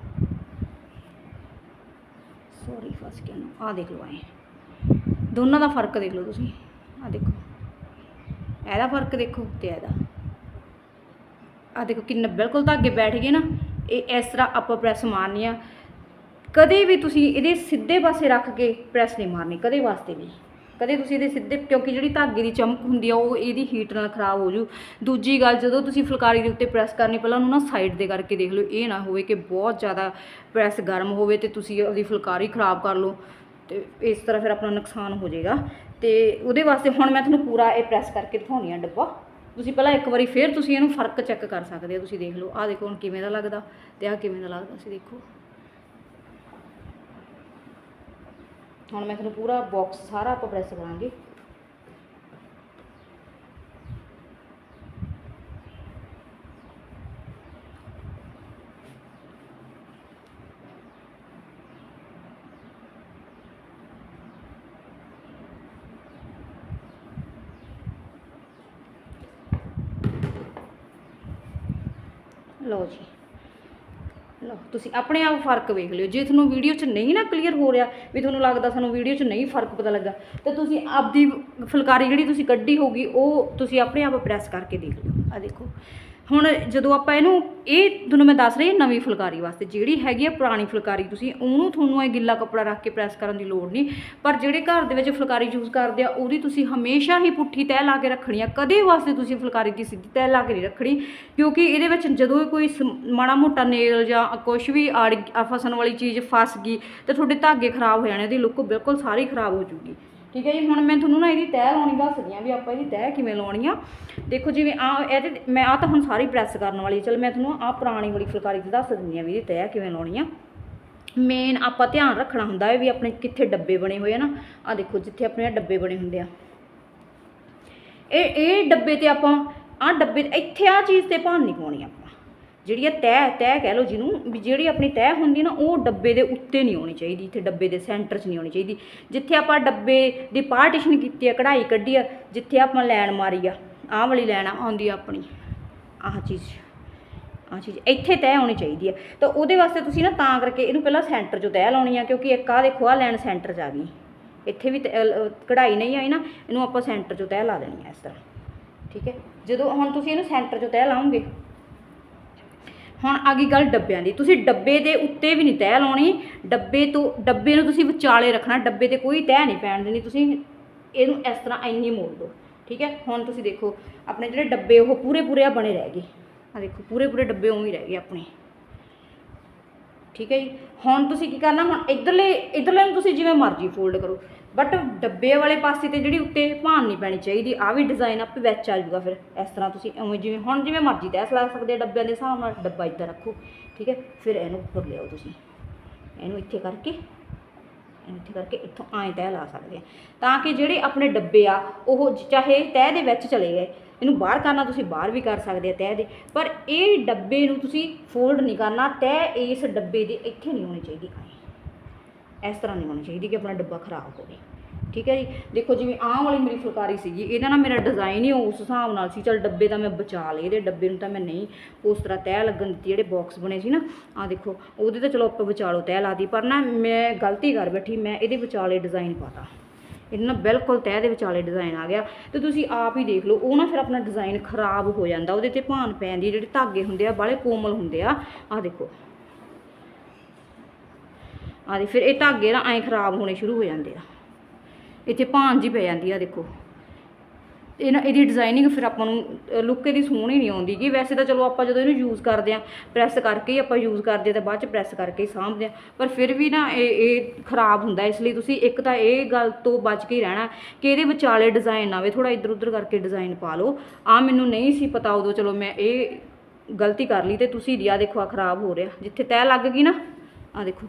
[SPEAKER 1] ਸੌਰੀ ਫਸ ਗਿਆ ਨਾ? ਆਹ ਦੇਖ ਲਓ ਐ। ਦੋਨਾਂ ਦਾ ਫ਼ਰਕ ਦੇਖ ਲਓ ਤੁਸੀਂ। ਆਹ ਦੇਖੋ। ਇਹਦਾ ਫ਼ਰਕ ਦੇਖੋ ਤੇ ਇਹਦਾ। ਆ ਦੇਖੋ ਕਿੰਨਾ ਬਿਲਕੁਲ ਧਾਗੇ ਬੈਠ ਗਏ ਨਾ, ਇਹ ਇਸ ਤਰ੍ਹਾਂ ਆਪਾਂ ਪ੍ਰੈਸ ਮਾਰਨੀ ਆ। ਕਦੇ ਵੀ ਤੁਸੀਂ ਇਹਦੇ ਸਿੱਧੇ ਪਾਸੇ ਰੱਖ ਕੇ ਪ੍ਰੈਸ ਨਹੀਂ ਮਾਰਨੀ, ਕਦੇ ਵਾਸਤੇ ਵੀ ਕਦੇ ਤੁਸੀਂ ਇਹਦੇ ਸਿੱਧੇ, ਕਿਉਂਕਿ ਜਿਹੜੀ ਧਾਗੇ ਦੀ ਚਮਕ ਹੁੰਦੀ ਆ, ਉਹ ਇਹਦੀ ਹੀਟ ਨਾਲ ਖਰਾਬ ਹੋ ਜੂ। ਦੂਜੀ ਗੱਲ, ਜਦੋਂ ਤੁਸੀਂ ਫੁਲਕਾਰੀ ਦੇ ਉੱਤੇ ਪ੍ਰੈਸ ਕਰਨੀ, ਪਹਿਲਾਂ ਉਹਨੂੰ ਨਾ ਸਾਈਡ ਦੇ ਕਰਕੇ ਦੇਖ ਲਓ। ਇਹ ਨਾ ਹੋਵੇ ਕਿ ਬਹੁਤ ਜ਼ਿਆਦਾ ਪ੍ਰੈਸ ਗਰਮ ਹੋਵੇ ਤੇ ਤੁਸੀਂ ਉਹਦੀ ਫੁਲਕਾਰੀ ਖਰਾਬ ਕਰ ਲਓ। ਤੇ ਇਸ ਤਰ੍ਹਾਂ ਫਿਰ ਆਪਣਾ ਨੁਕਸਾਨ ਹੋ ਜਾਏਗਾ। ਤੇ ਉਹਦੇ ਵਾਸਤੇ ਹੁਣ ਮੈਂ ਤੁਹਾਨੂੰ ਪੂਰਾ ਇਹ ਪ੍ਰੈਸ ਕਰਕੇ ਦਿਖਾਉਣੀ ਆ ਡੱਬਾ। ਤੁਸੀਂ ਪਹਿਲਾਂ ਇੱਕ ਵਾਰੀ ਫੇਰ ਤੁਸੀਂ ਇਹਨੂੰ ਫ਼ਰਕ ਚੈੱਕ ਕਰ ਸਕਦੇ ਹੋ, ਤੁਸੀਂ ਦੇਖ ਲਓ, ਆਹ ਦੇਖੋ ਹੁਣ ਕਿਵੇਂ ਦਾ ਲੱਗਦਾ ਤੇ ਆਹ ਕਿਵੇਂ ਦਾ ਲੱਗਦਾ, ਤੁਸੀਂ ਦੇਖੋ। ਹੁਣ ਮੈਂ ਤੁਹਾਨੂੰ ਪੂਰਾ ਬਾਕਸ ਸਾਰਾ ਆਪਾਂ ਪ੍ਰੈਸ ਕਰਾਂਗੇ। ਲਓ ਜੀ। ਲਓ, ਤੁਸੀਂ ਆਪਣੇ ਆਪ ਫ਼ਰਕ ਵੇਖ ਲਿਓ। ਜੇ ਤੁਹਾਨੂੰ ਵੀਡੀਓ 'ਚ ਨਹੀਂ ਨਾ ਕਲੀਅਰ ਹੋ ਰਿਹਾ ਵੀ ਤੁਹਾਨੂੰ ਲੱਗਦਾ ਸਾਨੂੰ ਵੀਡੀਓ 'ਚ ਨਹੀਂ ਫ਼ਰਕ ਪਤਾ ਲੱਗਾ, ਤਾਂ ਤੁਸੀਂ ਆਪਦੀ ਫੁਲਕਾਰੀ ਜਿਹੜੀ ਤੁਸੀਂ ਕੱਢੀ ਹੋਗੀ ਉਹ ਤੁਸੀਂ ਆਪਣੇ ਆਪ ਪ੍ਰੈਸ ਕਰਕੇ ਦੇਖ ਲਿਓ। ਆ ਦੇਖੋ ਹੁਣ ਜਦੋਂ ਆਪਾਂ ਇਹਨੂੰ, ਇਹ ਤੁਹਾਨੂੰ ਮੈਂ ਦੱਸ ਰਹੀ ਨਵੀਂ ਫੁਲਕਾਰੀ ਵਾਸਤੇ, ਜਿਹੜੀ ਹੈਗੀ ਆ ਪੁਰਾਣੀ ਫੁਲਕਾਰੀ ਤੁਸੀਂ, ਉਹਨੂੰ ਤੁਹਾਨੂੰ ਇਹ ਗਿੱਲਾ ਕੱਪੜਾ ਰੱਖ ਕੇ ਪ੍ਰੈਸ ਕਰਨ ਦੀ ਲੋੜ ਨਹੀਂ। ਪਰ ਜਿਹੜੇ ਘਰ ਦੇ ਵਿੱਚ ਫੁਲਕਾਰੀ ਯੂਜ਼ ਕਰਦੇ ਆ, ਉਹਦੀ ਤੁਸੀਂ ਹਮੇਸ਼ਾ ਹੀ ਪੁੱਠੀ ਤਹਿ ਲਾ ਕੇ ਰੱਖਣੀ ਆ। ਕਦੇ ਵਾਸਤੇ ਤੁਸੀਂ ਫੁਲਕਾਰੀ ਦੀ ਸਿੱਧੀ ਤਹਿ ਲਾ ਕੇ ਨਹੀਂ ਰੱਖਣੀ, ਕਿਉਂਕਿ ਇਹਦੇ ਵਿੱਚ ਜਦੋਂ ਕੋਈ ਸਮ- ਮਾੜਾ ਮੋਟਾ ਨੇਲ ਜਾਂ ਕੁਝ ਵੀ ਆੜ, ਫਸਣ ਵਾਲੀ ਚੀਜ਼ ਫਸ ਗਈ, ਤੇ ਤੁਹਾਡੇ ਧਾਗੇ ਖਰਾਬ ਹੋ ਜਾਣੇ ਇਹਦੀ ਲੁੱਕ ਬਿਲਕੁਲ ਸਾਰੀ ਖਰਾਬ ਹੋ ਜੂਗੀ। ਠੀਕ ਹੈ ਜੀ? ਹੁਣ ਮੈਂ ਤੁਹਾਨੂੰ ਨਾ ਇਹਦੀ ਤਹਿ ਲਾਉਣੀ ਦੱਸਦੀ ਆ ਵੀ ਆਪਾਂ ਇਹਦੀ ਤਹਿ ਕਿਵੇਂ ਲਾਉਣੀ ਆ। ਦੇਖੋ ਜਿਵੇਂ ਆ ਇਹਦੇ ਮੈਂ ਆ ਤਾਂ ਹੁਣ ਸਾਰੀ ਪ੍ਰੈਸ ਕਰਨ ਵਾਲੀ ਚਲ ਮੈਂ ਤੁਹਾਨੂੰ ਆ ਪੁਰਾਣੀ ਵਾਲੀ ਫੁਲਕਾਰੀ ਦੀ ਦੱਸ ਦਿੰਦੀ ਆ ਵੀ ਇਹਦੀ ਤਹਿ ਕਿਵੇਂ ਲਾਉਣੀ ਆ। ਮੇਨ ਆਪਾਂ ਧਿਆਨ ਰੱਖਣਾ ਹੁੰਦਾ ਹੈ ਵੀ ਆਪਣੇ ਕਿੱਥੇ ਡੱਬੇ ਬਣੇ ਹੋਏ ਆ ਨਾ। ਆ ਦੇਖੋ ਜਿੱਥੇ ਆਪਣੇ ਆਹ ਡੱਬੇ ਬਣੇ ਹੁੰਦੇ ਆ। ਇਹ ਇਹ ਡੱਬੇ ਤੇ ਆਪਾਂ ਆ ਡੱਬੇ, ਇੱਥੇ ਆ ਚੀਜ਼ ਤੇ ਭਾਨ ਨਹੀਂ ਪਾਉਣੀ ਆਪਾਂ। ਜਿਹੜੀ ਆ ਤਹਿ ਤਹਿ ਕਹਿ ਲਓ ਜਿਹਨੂੰ, ਵੀ ਜਿਹੜੀ ਆਪਣੀ ਤਹਿ ਹੁੰਦੀ ਨਾ, ਉਹ ਡੱਬੇ ਦੇ ਉੱਤੇ ਨਹੀਂ ਆਉਣੀ ਚਾਹੀਦੀ, ਇੱਥੇ ਡੱਬੇ ਦੇ ਸੈਂਟਰ 'ਚ ਨਹੀਂ ਆਉਣੀ ਚਾਹੀਦੀ। ਜਿੱਥੇ ਆਪਾਂ ਡੱਬੇ ਦੀ ਪਾਰਟੀਸ਼ਨ ਕੀਤੀ ਆ, ਕਢਾਈ ਕੱਢੀ ਆ, ਜਿੱਥੇ ਆਪਾਂ ਲੈਣ ਮਾਰੀ ਆ, ਆਹ ਵਾਲੀ ਲੈਣ ਆਉਂਦੀ ਆ ਆਪਣੀ, ਆਹ ਚੀਜ਼ ਆਹ ਚੀਜ਼, ਇੱਥੇ ਤੈਅ ਹੋਣੀ ਚਾਹੀਦੀ ਹੈ ਤਾਂ ਉਹਦੇ ਵਾਸਤੇ ਤੁਸੀਂ ਨਾ ਤਾਂ ਕਰਕੇ ਇਹਨੂੰ ਪਹਿਲਾਂ ਸੈਂਟਰ 'ਚੋਂ ਤੈਅ ਲਾਉਣੀ ਆ, ਕਿਉਂਕਿ ਇੱਕ ਆਹ ਦੇਖੋ, ਆਹ ਲੈਣ ਸੈਂਟਰ 'ਚ ਆ ਗਈ। ਇੱਥੇ ਵੀ ਤਹਿ- ਕਢਾਈ ਨਹੀਂ ਆਈ ਨਾ, ਇਹਨੂੰ ਆਪਾਂ ਸੈਂਟਰ 'ਚੋਂ ਤੈਅ ਲਾ ਦੇਣੀ ਆ ਇਸ ਤਰ੍ਹਾਂ। ਠੀਕ ਹੈ? ਜਦੋਂ ਹੁਣ ਤੁਸੀਂ ਇਹਨੂੰ ਸੈਂਟਰ 'ਚੋਂ ਤੈਅ ਲਾਉਂਗੇ ਹੁਣ ਆ ਗਈ ਗੱਲ ਡੱਬਿਆਂ ਦੀ। ਤੁਸੀਂ ਡੱਬੇ ਦੇ ਉੱਤੇ ਵੀ ਨਹੀਂ ਤਹਿ ਲਾਉਣੀ। ਡੱਬੇ ਤੋਂ ਡੱਬੇ ਨੂੰ ਤੁਸੀਂ ਵਿਚਾਲੇ ਰੱਖਣਾ। ਡੱਬੇ ਤੇ ਕੋਈ ਤਹਿ ਨਹੀਂ ਪੈਣ ਦੇਣੀ। ਤੁਸੀਂ ਇਹਨੂੰ ਇਸ ਤਰ੍ਹਾਂ ਇੰਨੀ ਮੋੜ ਦਿਓ। ਠੀਕ ਹੈ? ਹੁਣ ਤੁਸੀਂ ਦੇਖੋ, ਆਪਣੇ ਜਿਹੜੇ ਡੱਬੇ ਉਹ ਪੂਰੇ ਪੂਰੇ ਆ ਬਣੇ ਰਹਿ ਗਏ। ਆ ਦੇਖੋ ਪੂਰੇ ਪੂਰੇ ਡੱਬੇ ਉਵੇਂ ਹੀ ਰਹਿ ਗਏ ਆਪਣੇ। ਠੀਕ ਹੈ ਜੀ? ਹੁਣ ਤੁਸੀਂ ਕੀ ਕਰਨਾ? ਹੁਣ ਇਧਰਲੇ ਇਧਰਲੇ ਨੂੰ ਤੁਸੀਂ ਜਿਵੇਂ ਮਰਜ਼ੀ ਫੋਲਡ ਕਰੋ। ਬਟ ਡੱਬੇ ਵਾਲੇ ਪਾਸੇ ਤੇ ਜਿਹੜੀ ਉੱਤੇ ਭਾਨ ਨਹੀਂ ਪੈਣੀ ਚਾਹੀਦੀ ਆ ਵੀ ਡਿਜ਼ਾਈਨ ਆਪੇ ਵਿੱਚ ਆ ਜਾਊਗਾ ਫਿਰ। ਇਸ ਤਰ੍ਹਾਂ ਤੁਸੀਂ ਉਵੇਂ ਜਿਵੇਂ, ਹੁਣ ਜਿਵੇਂ ਮਰਜ਼ੀ ਤੈਸ ਲਾ ਸਕਦੇ ਡੱਬਿਆਂ ਦੇ ਹਿਸਾਬ ਨਾਲ, ਡੱਬਾ ਇੱਦਾਂ ਰੱਖੋ, ਠੀਕ ਹੈ? ਫਿਰ ਇਹਨੂੰ ਉੱਪਰ ਲਿਆਓ ਤੁਸੀਂ। ਇਹਨੂੰ ਇੱਥੇ ਕਰਕੇ, ਇਹਨੂੰ ਇੱਥੇ ਕਰਕੇ ਇੱਥੋਂ ਐਂ ਤਹਿ ਲਾ ਸਕਦੇ ਆ। ਤਾਂ ਕਿ ਜਿਹੜੇ ਆਪਣੇ ਡੱਬੇ ਆ, ਉਹ ਚਾਹੇ ਤਹਿ ਦੇ ਵਿੱਚ ਚਲੇ ਗਏ, ਇਹਨੂੰ ਬਾਹਰ ਕਰਨਾ ਤੁਸੀਂ ਬਾਹਰ ਵੀ ਕਰ ਸਕਦੇ ਆ ਤਹਿ ਦੇ। ਪਰ ਇਹ ਡੱਬੇ ਨੂੰ ਤੁਸੀਂ ਫੋਲਡ ਨਹੀਂ ਕਰਨਾ, ਤਹਿ ਇਸ ਡੱਬੇ ਦੇ ਇੱਥੇ ਨਹੀਂ ਹੋਣੀ ਚਾਹੀਦੀ। ਐਂ। ਇਸ ਤਰ੍ਹਾਂ ਨਹੀਂ ਹੋਣੀ ਚਾਹੀਦੀ ਕਿ ਆਪਣਾ ਡੱਬਾ ਖਰਾਬ ਹੋਵੇ। ਠੀਕ ਹੈ ਜੀ? ਦੇਖੋ ਜਿਵੇਂ ਆਹ ਵਾਲੀ ਮੇਰੀ ਫੁਲਕਾਰੀ ਸੀਗੀ ਇਹਦਾ ਨਾ ਮੇਰਾ ਡਿਜ਼ਾਈਨ ਹੀ ਉਸ ਹਿਸਾਬ ਨਾਲ ਸੀ ਚਲ ਡੱਬੇ ਤਾਂ ਮੈਂ ਬਚਾ ਲਏ ਇਹਦੇ ਡੱਬੇ ਨੂੰ ਤਾਂ ਮੈਂ ਨਹੀਂ ਉਸ ਤਰ੍ਹਾਂ ਤੈਅ ਲੱਗਣ ਦਿੱਤੀ ਜਿਹੜੇ ਬਾਕਸ ਬਣੇ ਸੀ ਨਾ ਆਹ ਦੇਖੋ ਉਹਦੇ ਤਾਂ ਚਲੋ ਆਪਾਂ ਵਿਚਾਲੋ ਤਹਿ ਲਾਦੀ ਪਰ ਨਾ ਮੈਂ ਗਲਤੀ ਕਰ ਬੈਠੀ ਮੈਂ ਇਹਦੇ ਵਿਚਾਲੇ ਡਿਜ਼ਾਈਨ ਪਾਤਾ ਇਹਦੇ ਨਾਲ ਬਿਲਕੁਲ ਤਹਿ ਦੇ ਵਿਚਾਲੇ ਡਿਜ਼ਾਈਨ ਆ ਗਿਆ। ਤੇ ਤੁਸੀਂ ਆਪ ਹੀ ਦੇਖ ਲਓ ਉਹ ਨਾ ਫਿਰ ਆਪਣਾ ਡਿਜ਼ਾਈਨ ਖਰਾਬ ਹੋ ਜਾਂਦਾ ਉਹਦੇ ਤੇ ਭਾਨ ਪੈਂਦੀ ਹੈ, ਜਿਹੜੇ ਧਾਗੇ ਹੁੰਦੇ ਆ ਬਾਲੇ ਕੋਮਲ ਹੁੰਦੇ ਆ। ਆਹ ਦੇਖੋ ਆਹ ਦੇ ਫਿਰ ਇਹ ਧਾਗੇ ਨਾ ਐਂ ਖਰਾਬ ਹੋਣੇ ਸ਼ੁਰੂ ਹੋ ਜਾਂਦੇ ਆ। ਇੱਥੇ ਭਾਂਜ ਜੀ ਪੈ ਜਾਂਦੀ ਆ, ਦੇਖੋ। ਇਹ ਨਾ ਇਹਦੀ ਡਿਜ਼ਾਈਨਿੰਗ ਫਿਰ ਆਪਾਂ ਨੂੰ ਲੁੱਕ ਇਹਦੀ ਸੋਹਣੀ ਨਹੀਂ ਆਉਂਦੀ ਕਿ ਵੈਸੇ ਤਾਂ ਚਲੋ ਆਪਾਂ ਜਦੋਂ ਇਹਨੂੰ ਯੂਜ਼ ਕਰਦੇ ਆ ਪ੍ਰੈਸ ਕਰਕੇ ਹੀ ਆਪਾਂ ਯੂਜ਼ ਕਰਦੇ ਆ ਤਾਂ ਬਾਅਦ ਚ ਪ੍ਰੈਸ ਕਰਕੇ ਹੀ ਸਾਂਭਦੇ ਆ। ਪਰ ਫਿਰ ਵੀ ਨਾ ਇਹ ਇਹ ਖਰਾਬ ਹੁੰਦਾ, ਇਸ ਲਈ ਤੁਸੀਂ ਇੱਕ ਤਾਂ ਇਹ ਗੱਲ ਤੋਂ ਬਚ ਕੇ ਹੀ ਰਹਿਣਾ ਕਿ ਇਹਦੇ ਵਿਚਾਲੇ ਡਿਜ਼ਾਈਨ ਨਾ ਆਵੇ ਥੋੜਾ ਇੱਧਰ ਉੱਧਰ ਕਰਕੇ ਡਿਜ਼ਾਈਨ ਪਾ ਲਓ। ਆ ਮੈਨੂੰ ਨਹੀਂ ਸੀ ਪਤਾ ਉਦੋਂ, ਚਲੋ ਮੈਂ ਇਹ ਗਲਤੀ ਕਰ ਲਈ ਤੇ ਤੁਸੀਂ ਦਿਆ ਦੇਖੋ ਆ ਖਰਾਬ ਹੋ ਰਿਹਾ। ਜਿੱਥੇ ਤਹਿ ਲੱਗ ਗਈ ਨਾ ਆ ਦੇਖੋ।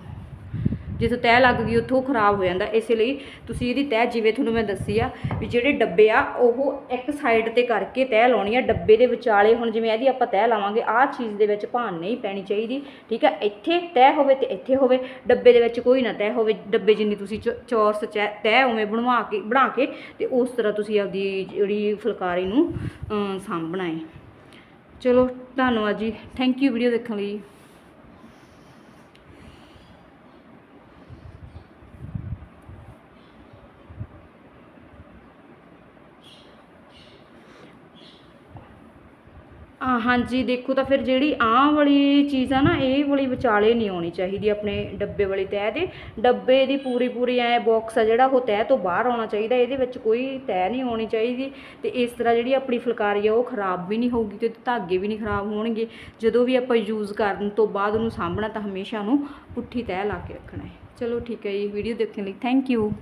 [SPEAKER 1] ਜਿੱਥੋਂ ਤਹਿ ਲੱਗ ਗਈ ਉੱਥੋਂ ਖਰਾਬ ਹੋ ਜਾਂਦਾ। ਇਸੇ ਲਈ ਤੁਸੀਂ ਇਹਦੀ ਤਹਿ ਜਿਵੇਂ ਤੁਹਾਨੂੰ ਮੈਂ ਦੱਸੀ ਆ ਵੀ ਜਿਹੜੇ ਡੱਬੇ ਆ ਉਹ ਇੱਕ ਸਾਈਡ ਤੇ ਕਰਕੇ ਤਹਿ ਲਾਉਣੀ ਆ। ਡੱਬੇ ਦੇ ਵਿਚਾਲੇ ਹੁਣ ਜਿਵੇਂ ਇਹਦੀ ਆਪਾਂ ਤਹਿ ਲਾਵਾਂਗੇ ਆਹ ਚੀਜ਼ ਦੇ ਵਿੱਚ ਭਾਨ ਨਹੀਂ ਪੈਣੀ ਚਾਹੀਦੀ ਠੀਕ ਆ? ਇੱਥੇ ਤਹਿ ਹੋਵੇ ਤੇ ਇੱਥੇ ਹੋਵੇ ਡੱਬੇ ਦੇ ਵਿੱਚ ਕੋਈ ਨਾ ਤਹਿ ਹੋਵੇ ਡੱਬੇ ਜਿੰਨੀ ਤੁਸੀਂ ਚ- ਚੌਰਸ ਚੈ- ਤਹਿ ਉਵੇਂ ਬਣਵਾ ਕੇ ਬਣਾ ਕੇ ਤੇ ਉਸ ਤਰ੍ਹਾਂ ਤੁਸੀਂ ਆਪਦੀ ਜਿਹੜੀ ਫੁਲਕਾਰੀ ਨੂੰ ਅਮ, ਸਾਂਭਣਾ ਹੈ ਚਲੋ ਧੰਨਵਾਦ ਜੀ। ਥੈਂਕ ਯੂ ਵੀਡੀਓ ਦੇਖਣ ਲਈ। ਹਾਂਜੀ, ਦੇਖੋ ਤਾਂ ਫਿਰ ਜਿਹੜੀ ਆਹ ਵਾਲੀ ਚੀਜ਼ ਆ ਨਾ, ਇਹ ਵਾਲੀ ਵਿਚਾਲੇ ਨਹੀਂ ਆਉਣੀ ਚਾਹੀਦੀ ਆਪਣੇ ਡੱਬੇ ਵਾਲੀ ਤੈਅ ਦੇ। ਡੱਬੇ ਦੀ ਪੂਰੀ ਪੂਰੀ ਐ ਬਾਕਸ ਆ ਜਿਹੜਾ, ਉਹ ਤੈਅ ਤੋਂ ਬਾਹਰ ਆਉਣਾ ਚਾਹੀਦਾ, ਇਹਦੇ ਵਿੱਚ ਕੋਈ ਤੈਅ ਨਹੀਂ ਆਉਣੀ ਚਾਹੀਦੀ। ਤੇ ਇਸ ਤਰ੍ਹਾਂ ਜਿਹੜੀ ਆਪਣੀ ਫੁਲਕਾਰੀ ਆ, ਉਹ ਖਰਾਬ ਵੀ ਨਹੀਂ ਹੋਊਗੀ ਤੇ ਧਾਗੇ ਵੀ ਨਹੀਂ ਖਰਾਬ ਹੋਣਗੇ। ਜਦੋਂ ਵੀ ਆਪਾਂ ਯੂਜ਼ ਕਰਨ ਤੋਂ ਬਾਅਦ ਉਹਨੂੰ ਸਾਂਭਣਾ, ਤਾਂ ਹਮੇਸ਼ਾ ਉਹਨੂੰ ਪੁੱਠੀ ਤੈਅ ਲਾ ਕੇ ਰੱਖਣਾ ਹੈ। ਚਲੋ ਠੀਕ ਹੈ ਜੀ ਵੀਡੀਓ ਦੇਖਣ ਲਈ ਥੈਂਕ ਯੂ